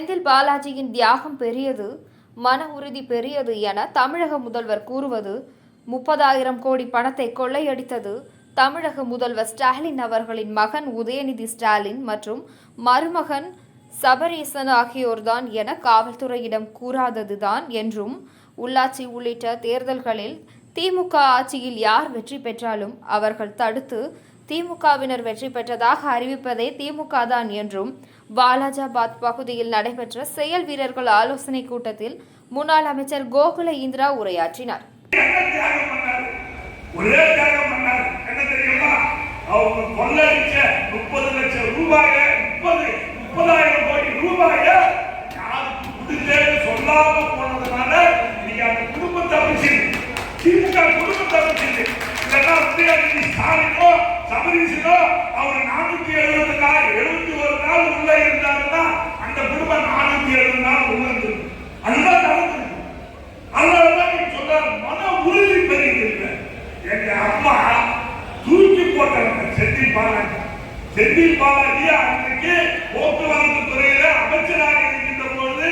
பாலாஜியின் தியாகம் பெரியது மன உறுதி பெரியது என தமிழக முதல்வர் கூறுவது முப்பதாயிரம் கோடி பணத்தை கொள்ளையடித்தது தமிழக முதல்வர் ஸ்டாலின் அவர்களின் மகன் உதயநிதி ஸ்டாலின் மற்றும் மருமகன் சபரீசன் ஆகியோர்தான் என காவல்துறையிடம் கூறாததுதான் என்றும் உள்ளாட்சி உள்ளிட்ட தேர்தல்களில் திமுக ஆட்சியில் யார் வெற்றி பெற்றாலும் அவர்கள் தடுத்து திமுகவினர் வெற்றி பெற்றதாக அறிவிப்பதே திமுக தான் என்றும் வாலாஜாபாத் பகுதியில் நடைபெற்ற செயல் வீரர்கள் ஆலோசனை கூட்டத்தில் முன்னாள் அமைச்சர் கோகுல இந்திரா உரையாற்றினார். குடும்பத்தை திமுக குடும்பத்தை இல்லைன்னா உதயநிதி ஸ்டாலினோ சமரிசிலோ அவர் நானூத்தி எழுபத்தி நாள் எழுபத்தி ஒரு நாள் உள்ள இருந்தாருன்னா அந்த குடும்பம் நானூத்தி எழுபது நாள் உள்ள இருந்திருக்கும். அதுதான் நடந்திருக்கு. அதனாலதான் நீ சொல்றாரு மன உறுதி பெறுகிறது எங்க அம்மா தூக்கி போட்டாங்க செந்தில் பாலாஜி. செந்தில் பாலாஜி அன்னைக்கு போக்குவரத்து துறை